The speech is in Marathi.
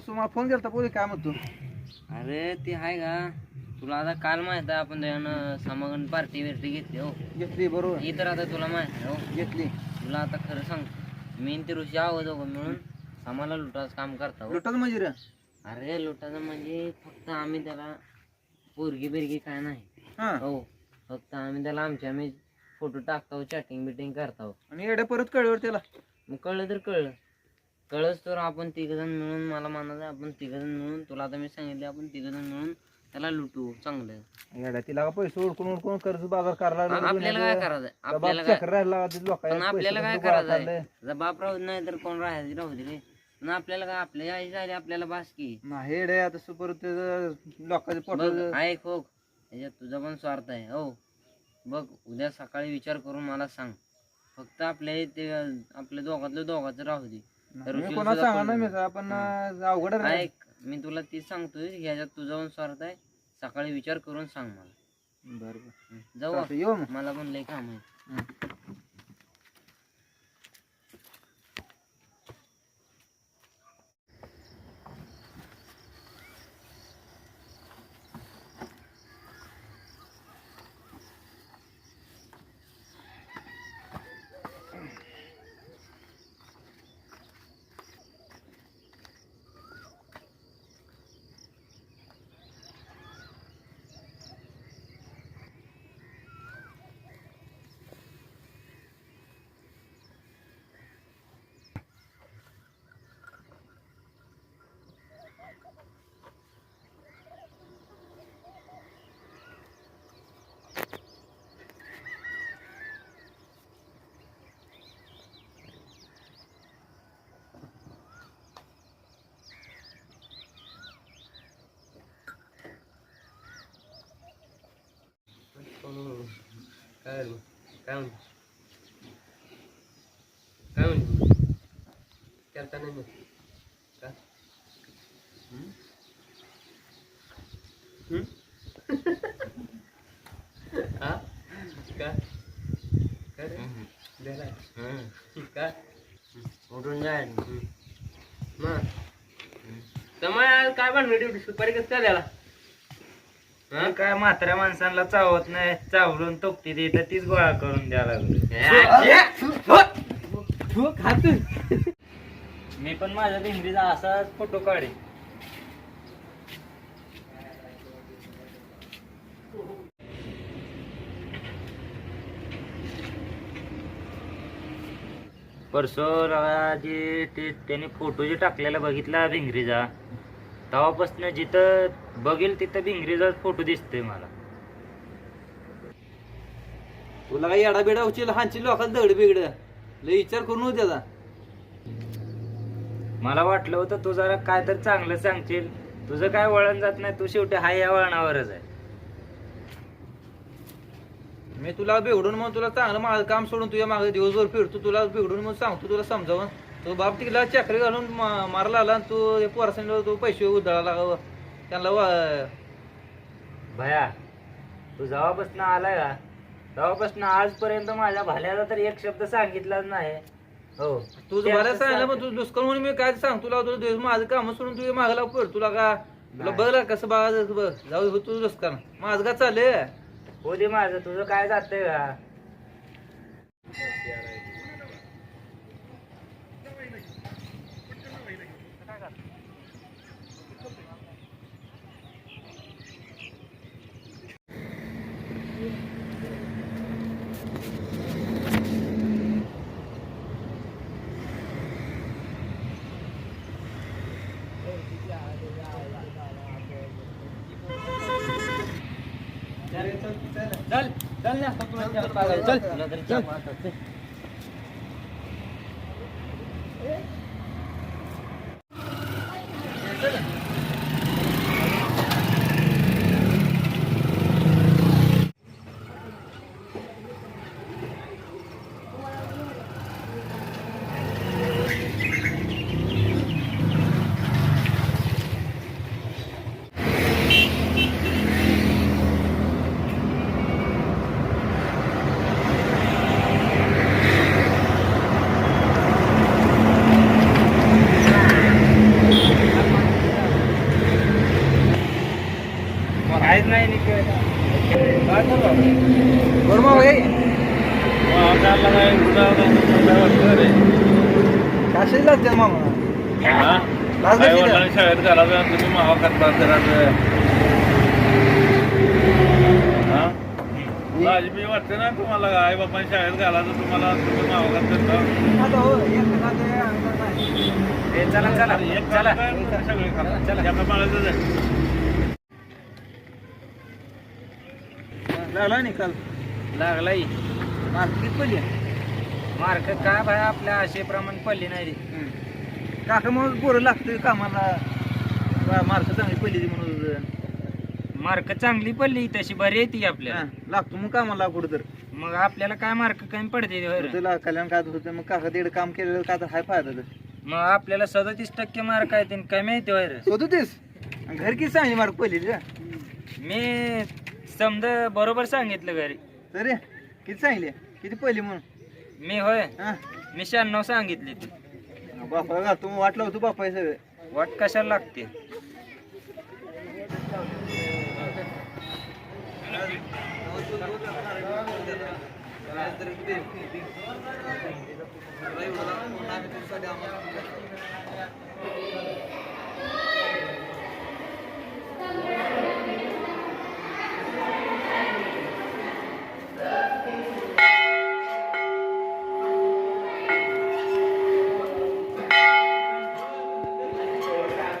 परसू मला फोन केला पोरी काय म्हणतो? अरे ते आहे का? तुला आता काल माहीत आहे आपण त्यानं समागम पार्टी बिर्टी घेतली हो. घेतली बरोबर. ही तर आता तुला माहीत आहे हो. घेतली. तुला आता खरं सांग मी आणि ते ऋषी आहोत दोघं मिळून आम्हाला लुटाच काम करता हो. लुटत म्हणजे रे? अरे लुटाचं म्हणजे फक्त आम्ही त्याला पोरगी बिरगी काय नाही. हा. हो फक्त आम्ही त्याला आमच्या आम्ही फोटो टाकतो चॅटिंग बिटिंग करतो आणि एवढ्या परत कळवर त्याला? मग कळलं तर कळलं. कळच तर आपण तिघजण मिळून मला म्हणायचं आपण तिघजण मिळून तुला आता मी सांगितले आपण तिघजण मिळून त्याला लुटू चांगलं येड्या तिला का पैसे उडकून उडकून कर्ज बाजार करायला पण लागला. आपल्याला काय करायचं आपल्याला काय पण आपल्याला करायचं. जर बाप राहू नाही तर कोण राहायचं राहू दे रे. पण आपल्याला काय आपल्या आई झाली आपल्याला बास की. नाही लोकांचे पोट बघ ऐक हो याच्यात तुझा पण स्वार्थ आहे हो. बघ उद्या सकाळी विचार करून मला सांग. फक्त आपल्या ते आपल्या दोघातलं दोघाचं राहू दे. मी सांगा ना मी. आपण अवघड. ऐक मी तुला तीच सांगतोय ह्याच्यात तुझा पण स्वार्थ आहे. सकाळी विचार करून सांग मला. बरं बरं. हं. जाऊ येऊ मला पण लय काम आहे. काय काय म्हणतो काय म्हणतो करता नाही मग का हा का काय रे? उठून जाय मग त्यामुळे काय बनवली सुपारी कसं काय द्याला काय म्हाताऱ्या माणसांना चावत नाही चावलून तोपती ती तर तीच गोळा करून द्या लागली. मी पण माझ्या भिंगरीचा असाच फोटो काढे परसोर जे ते त्याने फोटो जे टाकलेला बघितला भिंगरीचा तेव्हापासून जिथं बघेल तिथं भिंगरीचाच फोटो दिसतोय मला. तुला काही येडा बिडा उचल हांची लोकांना दगड बिगड. लय विचार करून होत त्याचा मला वाटलं होतं तू जरा काय तर चांगलं सांगशील. तुझं काय वळण जात नाही तू शेवटी हाय या वळणावरच आहे. मी तुला बिघडून मग तुला चांगलं माझं काम सोडून तुझ्या मागे दिवसभर फिरतो तुला बिघडून मग सांगतो तुला समजावून. तो बाप तिला चक्री घालून मा- मारायला आला आणि तू पोरासंग तू पैसे उधळाला लागावं. त्यांना वा- भया तू जेव्हापासून आलाय का तेव्हापासून आजपर्यंत माझ्या भाल्याला तर एक शब्द सांगितलाच नाही. हो. तू बऱ्याच सांगितलं मग तू दुष्काळ म्हणून मी काय सांग तुला तुला दिवस माझं काम सोडून तुझ्या मागायला फिर तुला का तुला नाही. बघ कसं बघायचं बघ. जाऊ दे तू दुष्काळ माझं का चाललंय? हो दे माझं. तुझं काय जातंय का? चल चल ना चल. तुला नाही काशीच लागते मामा. शाळेत घालायचं तुम्ही मावा करता माझी मी वाटते ना तुम्हाला आई बाबा शाळेत घालायचं तुम्हाला तुम्ही मावा करता चला चला सगळे खाला चला. मला लागला निकाल. लागलाय. मार्क किती पडली. मार्क काय भाई आपल्या आशेप्रमाणे पडली नाही रे. काका म्हणून पोरं लागतोय कामाला. मार्क चांगली पडली म्हणून. मार्क चांगली पडली तशी बरी येते आपल्याला. हा, लागतो मग कामाला कुठं तर मग आपल्याला काय मार्क कमी पडते? तुला कल्याण काय होतं मग काका तिकडे काम केलेलं काय तर हाय फायदा मग आपल्याला सदतीस टक्के मार्क आहे ते कमी येते शोधतेस घर किती चांगली मार्क पडली मी समजा बरोबर सांगितलं घरी. तरी? किती चांगली किती पहिली म्हणून? मी होय. हा. मी शहाण्णव सांगितली ती. बापाला घालतो मग वाटलं होतं बापा हे सगळं. वाट कशाला लागते?